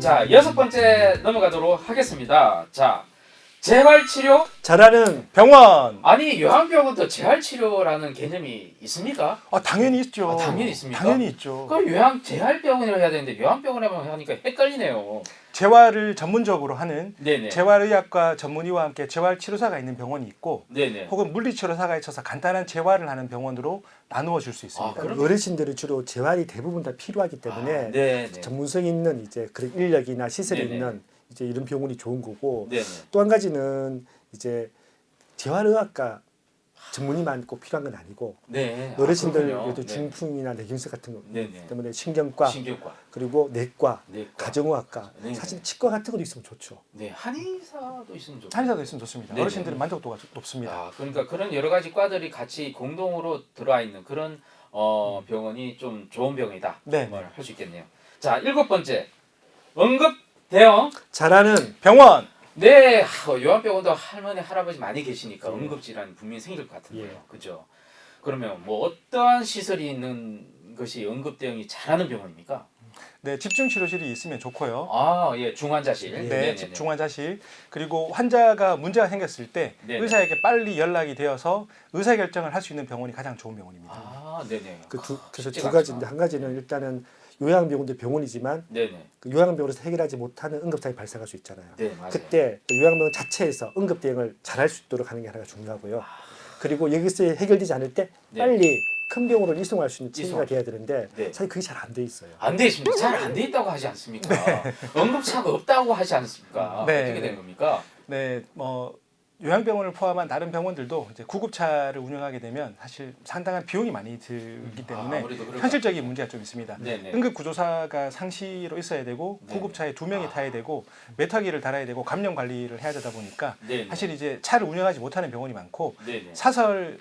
자 여섯 번째 넘어가도록 하겠습니다. 자 재활 치료 잘하는 병원. 아니 요양병원도 재활 치료라는 개념이 있습니까? 아 당연히 있죠. 아, 당연히 있습니까? 당연히 있죠. 그럼 요양 재활병원이라 해야 되는데 요양병원이라고 하니까 헷갈리네요. 재활을 전문적으로 하는 네네. 재활의학과 전문의와 함께 재활치료사가 있는 병원이 있고 네네. 혹은 물리치료사가 있어서 간단한 재활을 하는 병원으로 나누어 줄수 있습니다. 아, 그럼- 어르신들이 주로 재활이 대부분 다 필요하기 때문에 아, 네네. 전문성 있는 이제 그런 인력이나 시설이 네네. 있는 이제 이런 병원이 좋은 거고 네네. 또한 가지는 이제 재활의학과 전문의만 꼭 필요한 건 아니고 네. 아, 어르신들. 그래도 네. 중풍이나 뇌경색 같은 거 네 네. 때문에 신경과 신경과, 그리고 내과, 내과, 가정의학과 네네. 사실 치과 같은 것도 있으면 좋죠. 네 한의사도 있으면 좋죠. 한의사도 있으면 좋습니다. 네네. 어르신들은 만족도가 높습니다. 아, 그러니까 그런 여러 가지 과들이 같이 공동으로 들어와 있는 그런 어, 병원이 좀 좋은 병이다. 네. 할수 있겠네요. 자, 일곱 번째. 응급 대응. 잘하는 병원. 네, 하, 요양병원도 할머니, 할아버지 많이 계시니까 네. 응급질환 분명히 생길 것 같은데요. 예. 그죠? 그러면 뭐 어떠한 시설이 있는 것이 응급 대응이 잘하는 병원입니까? 네, 집중 치료실이 있으면 좋고요. 아, 예, 중환자실. 네, 네네네. 집 중환자실 그리고 환자가 문제가 생겼을 때 네네. 의사에게 빨리 연락이 되어서 의사 결정을 할 수 있는 병원이 가장 좋은 병원입니다. 아, 네 네. 그 두, 그래서 쉽지가 두 가지인데. 한 가지는 일단은 요양병원 도 병원이지만 네네. 그 요양병원에서 해결하지 못하는 응급상이 발생할 수 있잖아요. 네, 맞아요. 그때 그 요양병원 자체에서 응급 대응을 잘할 수 있도록 하는 게 하나가 중요하고요. 그리고 여기서 해결되지 않을 때 네. 빨리 큰 병원으로 이송할 수 있는 체계가 이송. 돼야 되는데 네. 사실 그게 잘 안 돼 있어요. 안 돼 있습니다. 잘 안 돼 있다고 하지 않습니까? 응급차가 없다고 하지 않습니까? 네. 어떻게 된 겁니까? 네, 뭐 요양병원을 포함한 다른 병원들도 이제 구급차를 운영하게 되면 사실 상당한 비용이 많이 들기 때문에 아, 그럴 현실적인 문제가 좀 있습니다. 네네. 응급 구조사가 상시로 있어야 되고 네. 구급차에 두 명이 아. 타야 되고 메타기를 달아야 되고 감염 관리를 해야 되다 보니까 네네. 사실 이제 차를 운영하지 못하는 병원이 많고 네네. 사설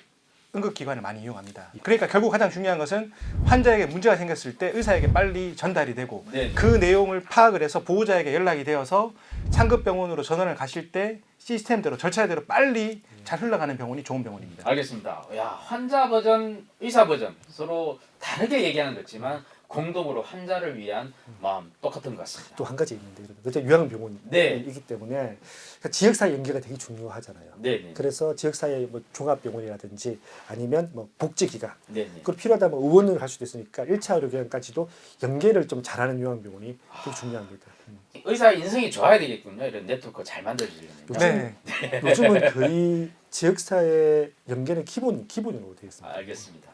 응급기관을 많이 이용합니다. 그러니까 결국 가장 중요한 것은 환자에게 문제가 생겼을 때 의사에게 빨리 전달이 되고 네네. 그 내용을 파악을 해서 보호자에게 연락이 되어서 상급병원으로 전원을 가실 때 시스템대로 절차대로 빨리 잘 흘러가는 병원이 좋은 병원입니다. 알겠습니다. 야 환자 버전, 의사 버전 서로 다르게 얘기하는 거지만 공동으로 환자를 위한 마음 똑같은 것 같습니다. 또 한 가지 있는데 그때 요양병원이기 네. 때문에 그러니까 지역사회 연계가 되게 중요하잖아요. 네네. 그래서 지역사회 뭐 종합병원이라든지 아니면 뭐 복지기관 네네. 그 필요하다면 의원을 갈 수도 있으니까 1차 의료기관까지도 연계를 좀 잘하는 요양병원이 되게 중요합니다. 음. 의사 인성이 좋아야 되겠군요. 이런 네트워크 잘 만들어지려면. 요즘- 네. 요즘은 거의 지역사회 연계는 기본 기본으로 되어 있습니다. 알겠습니다.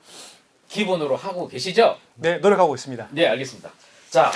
기본으로 하고 계시죠? 네, 노력하고 있습니다. 네, 알겠습니다. 자,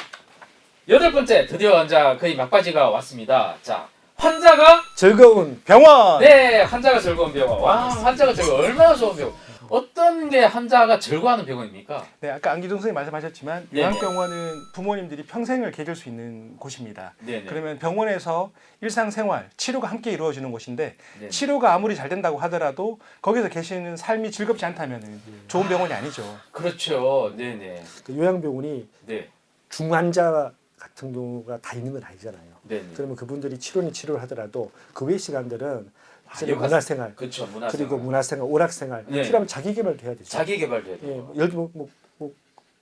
여덟 번째 드디어 환자 거의 막바지가 왔습니다. 자, 환자가 즐거운 병원. 네, 환자가 즐거운 병원. 와, 환자가 즐거운 얼마나 좋은 병원. 어떤 게 환자가 즐거워하는 병원입니까? 네, 아까 안기동 선생님 말씀하셨지만 네네. 요양병원은 부모님들이 평생을 계실 수 있는 곳입니다. 네, 네. 그러면 병원에서 일상생활, 치료가 함께 이루어지는 곳인데 네. 치료가 아무리 잘 된다고 하더라도 거기서 계시는 삶이 즐겁지 않다면 좋은 병원이 아니죠. 그렇죠. 네, 네. 그 요양병원이 네. 중환자 같은 경우가 다 있는 건 아니잖아요. 네, 네. 그러면 그분들이 치료는 치료를 하더라도 그 외 시간들은 아, 문화생활 그렇죠. 문화 그리고 문화생활, 오락생활 네. 필요하면 자기 개발도 해야 되죠. 자기 개발돼야 예, 돼요. 뭐 예를 들면 뭐, 뭐,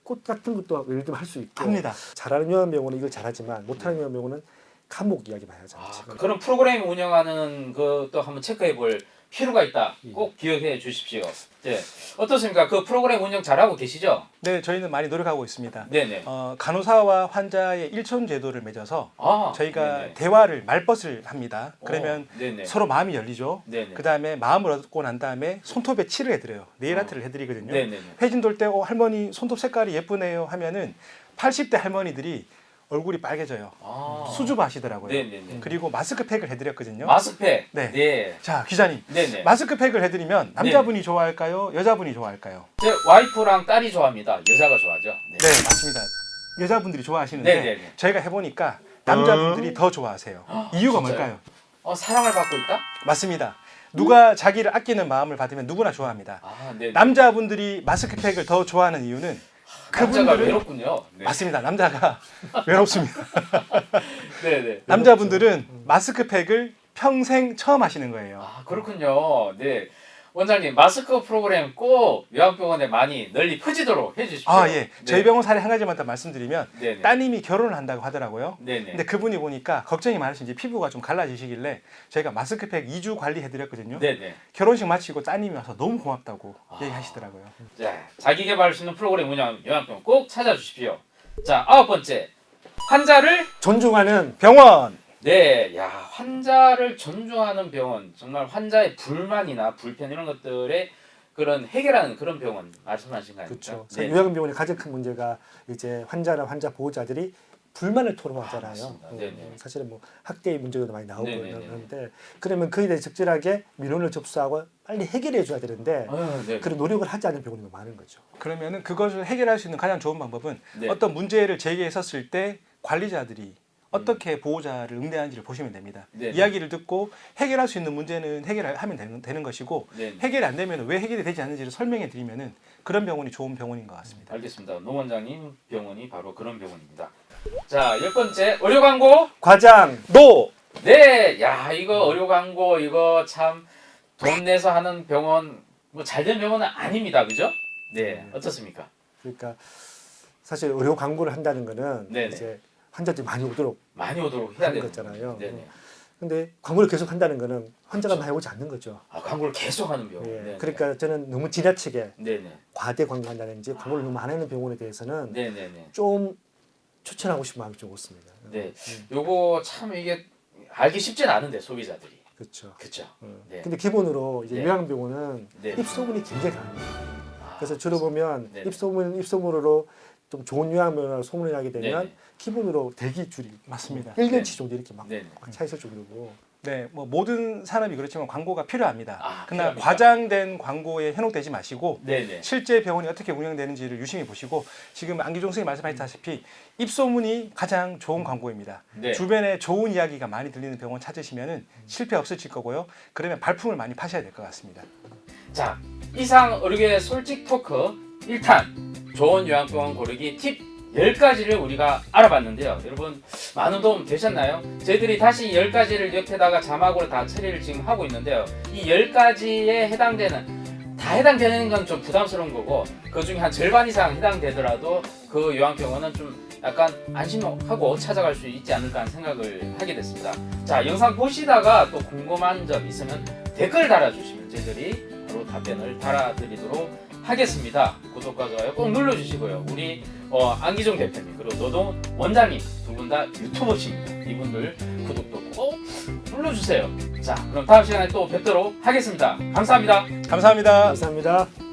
꽃 같은 것도 예를 들면 할 수 있고 합니다. 잘하는 요양병원은 이걸 잘하지만 못하는 요양병원은 감옥 이야기 많이 하잖아요. 아. 그런 프로그램 운영하는 것도 한번 체크해 볼 필요가 있다. 예. 꼭 기억해 주십시오. 네. 어떻습니까? 그 프로그램 운영 잘하고 계시죠? 네, 저희는 많이 노력하고 있습니다. 네, 네. 어, 간호사와 환자의 일촌 제도를 맺어서 아, 저희가 네네. 대화를 말벗을 합니다. 그러면 오, 네네. 서로 마음이 열리죠. 네네. 그 다음에 마음을 얻고 난 다음에 손톱에 칠을 해드려요. 네일 아트를 해드리거든요. 네네네. 회진 돌 때 어, 할머니 손톱 색깔이 예쁘네요 하면은 80대 할머니들이 얼굴이 빨개져요. 아. 수줍어하시더라고요. 네네네. 그리고 마스크팩을 해드렸거든요. 마스크팩. 네. 네. 자 기자님 네네. 마스크팩을 해드리면 남자분이 좋아할까요? 여자분이 좋아할까요? 제 와이프랑 딸이 좋아합니다. 여자가 좋아하죠. 네. 네 맞습니다. 여자분들이 좋아하시는데 네네네. 저희가 해보니까 남자분들이 더 좋아하세요. 이유가 진짜요? 뭘까요? 어, 사랑을 받고 있다? 맞습니다. 누가 자기를 아끼는 마음을 받으면 누구나 좋아합니다. 아, 네. 남자분들이 마스크팩을 더 좋아하는 이유는 남자가 외롭군요. 네. 맞습니다. 남자가 외롭습니다. 네네. 남자분들은 마스크팩을 평생 처음 하시는 거예요. 아, 그렇군요. 네. 원장님 마스크 프로그램 꼭 요양병원에 많이 널리 퍼지도록 해주십시오. 아 예. 저희 네. 병원 사례 한 가지만 더 말씀드리면 네네. 따님이 결혼을 한다고 하더라고요. 네네. 근데 그분이 보니까 걱정이 많으신 지 피부가 좀 갈라지시길래 저희가 마스크팩 2주 관리해드렸거든요. 네네. 결혼식 마치고 따님이 와서 너무 고맙다고 아. 얘기하시더라고요. 자, 자기 개발할 수 있는 프로그램 운영 요양병원 꼭 찾아주십시오. 자, 아홉 번째. 환자를 존중하는 병원 네, 야 환자를 존중하는 병원 정말 환자의 불만이나 불편 이런 것들에 그런 해결하는 그런 병원 말씀하신 거 아닙니까? 그렇죠. 네. 요양 병원의 가장 큰 문제가 이제 환자나 환자 보호자들이 불만을 토로하잖아요. 아, 네네. 사실은 뭐 학대의 문제도 많이 나오고 네네네. 그러는데 그러면 그에 대해 적절하게 민원을 접수하고 빨리 해결해 줘야 되는데 아유, 네. 그런 노력을 하지 않는 병원이 많은 거죠. 그러면은 그것을 해결할 수 있는 가장 좋은 방법은 네. 어떤 문제를 제기했었을 때 관리자들이 어떻게 보호자를 응대하는지를 보시면 됩니다. 음. 네네. 이야기를 듣고 해결할 수 있는 문제는 해결하면 되는, 되는 것이고 네. 해결이 안 되면 왜 해결이 되지 않는지를 설명해 드리면은 그런 병원이 좋은 병원인 것 같습니다. 알겠습니다. 노 원장님 병원이 바로 그런 병원입니다. 자, 열 번째 의료 광고. 과장 노 네, 야 이거 의료 광고 이거 참 돈 내서 하는 병원 뭐 잘 된 병원은 아닙니다, 그죠? 네, 어떻습니까? 그러니까 사실 의료 광고를 한다는 거는 네네. 이제 환자들이 많이 오도록 많이 오도록 해야 하는 되는 거잖아요. 네네. 근데 광고를 계속 한다는 거는 환자가 많이 오지 않는 거죠. 아 광고를 계속 하는 병원. 예. 네네. 그러니까 저는 너무 지나치게 네네. 과대 광고한다든지 광고를 너무 안 하는 병원에 대해서는 네네네. 좀 추천하고 싶은 마음이 좀 없습니다. 네, 음, 요거 참 이게 알기 쉽진 않은데 소비자들이. 그렇죠. 그렇죠. 어. 네. 근데 기본으로 이제 네. 요양병원은 네. 입소문이 굉장히 강합니다. 아, 그래서 주로 보면 네네. 입소문 입소문으로 좀 좋은 요양병원을 소문을 하게 되면 네네. 기본으로 대기 줄이 맞습니다. 1년치 정도 이렇게 막 네네. 차 있을 정도고 네, 뭐 모든 산업이 그렇지만 광고가 필요합니다. 아, 그러나 필요합니까? 과장된 광고에 현혹되지 마시고 네네. 실제 병원이 어떻게 운영되는지를 유심히 보시고 지금 안기종 선생님 말씀하셨다시피 입소문이 가장 좋은 광고입니다. 네. 주변에 좋은 이야기가 많이 들리는 병원 찾으시면 은 실패 없으실 거고요. 그러면 발품을 많이 파셔야 될 것 같습니다. 자, 이상 의료계 솔직 토크 1탄 좋은 요양병원 고르기 팁 10가지를 우리가 알아봤는데요. 여러분 많은 도움 되셨나요? 저희들이 다시 10가지를 옆에다가 자막으로 다 처리를 지금 하고 있는데요. 이 10가지에 해당되는 다 해당되는 건 좀 부담스러운 거고 그 중에 한 절반 이상 해당되더라도 그 요양병원은 좀 약간 안심하고 찾아갈 수 있지 않을까 하는 생각을 하게 됐습니다. 자 영상 보시다가 또 궁금한 점 있으면 댓글 달아주시면 저희들이 바로 답변을 달아드리도록 하겠습니다. 구독과 좋아요 꼭 눌러주시고요. 우리 어, 안기종 대표님 그리고 노동 원장님 두 분 다 유튜버십니다. 이분들 구독도 꼭 눌러주세요. 자 그럼 다음 시간에 또 뵙도록 하겠습니다. 감사합니다. 감사합니다. 감사합니다.